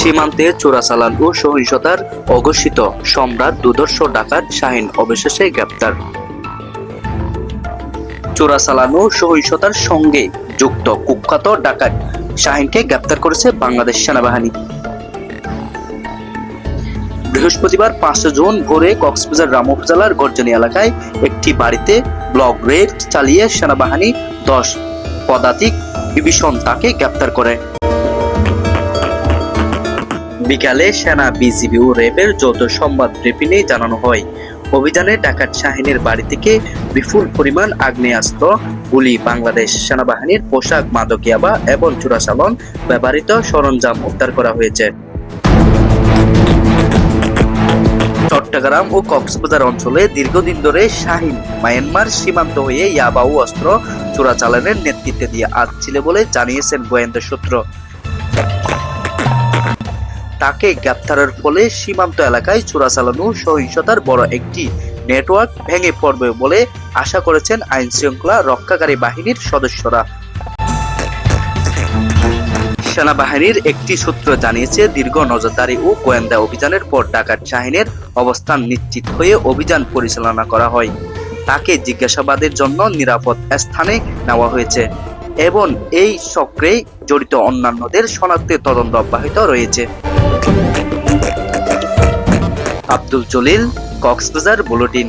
সীমান্তে চোরাচালান ও সহিংসতার অঘোষিত সম্রাট দুদর্শ ডাকাত শাহিন অবশেষে গ্রেপ্তার। চোরাচালান ও সহিংসতার সঙ্গে যুক্ত কুখ্যাত ডাকাত শাহিনকে গ্রেপ্তার করেছে বাংলাদেশ সেনাবাহিনী। বৃহস্পতিবার পাঁচ জুন ভোরে কক্সবাজার রাম উপজেলার গর্জনী এলাকায় একটি বাড়িতে ব্লক রেড চালিয়ে সেনাবাহিনী দশ পদাতিক বিভীষণ তাকে গ্রেপ্তার করে। বিকালে সেনা বিজিবি ও র্যাবের যৌথ সংবাদ ব্রিফিংয়ে জানানো হয়। অভিযানে ডাকাত শাহিনের বাড়ি থেকে বিপুল পরিমাণ আগ্নেয়াস্ত্র, গুলি, বাংলাদেশ সেনাবাহিনীর পোশাক মাদকিয়াবা এবং চোরাচালন ব্যবহৃত সরঞ্জাম উদ্ধার করা হয়েছে। চট্টগ্রাম ও কক্সবাজার অঞ্চলে দীর্ঘদিন ধরে শাহিন মায়ানমার সীমান্ত হয়ে ইয়াবা ও অস্ত্র চোরাচালানের নেতৃত্বে দিয়ে আসছিল বলে জানিয়েছেন গোয়েন্দা সূত্র। তাকে গ্রেপ্তারের ফলে সীমান্ত এলাকায় চোরাচালানো সহিংসতার বড় একটি নেটওয়ার্ক ভেঙে পড়বে বলে আশা করেছেন আইন শৃঙ্খলা রক্ষাকারী বাহিনীর সদস্যরা। সেনাবাহিনীর একটি সূত্র জানিয়েছে, দীর্ঘ নজরদারি ও গোয়েন্দা অভিযানের পর ডাকাত শাহিনের অবস্থান নিশ্চিত হয়ে অভিযান পরিচালনা করা হয়। তাকে জিজ্ঞাসাবাদের জন্য নিরাপদ স্থানে নেওয়া হয়েছে। এবং এই চক্রে জড়িত অন্যান্যদের শনাক্তের তদন্ত অব্যাহত রয়েছে। আব্দুল জলিল কক্সবাজার বুলেটিন।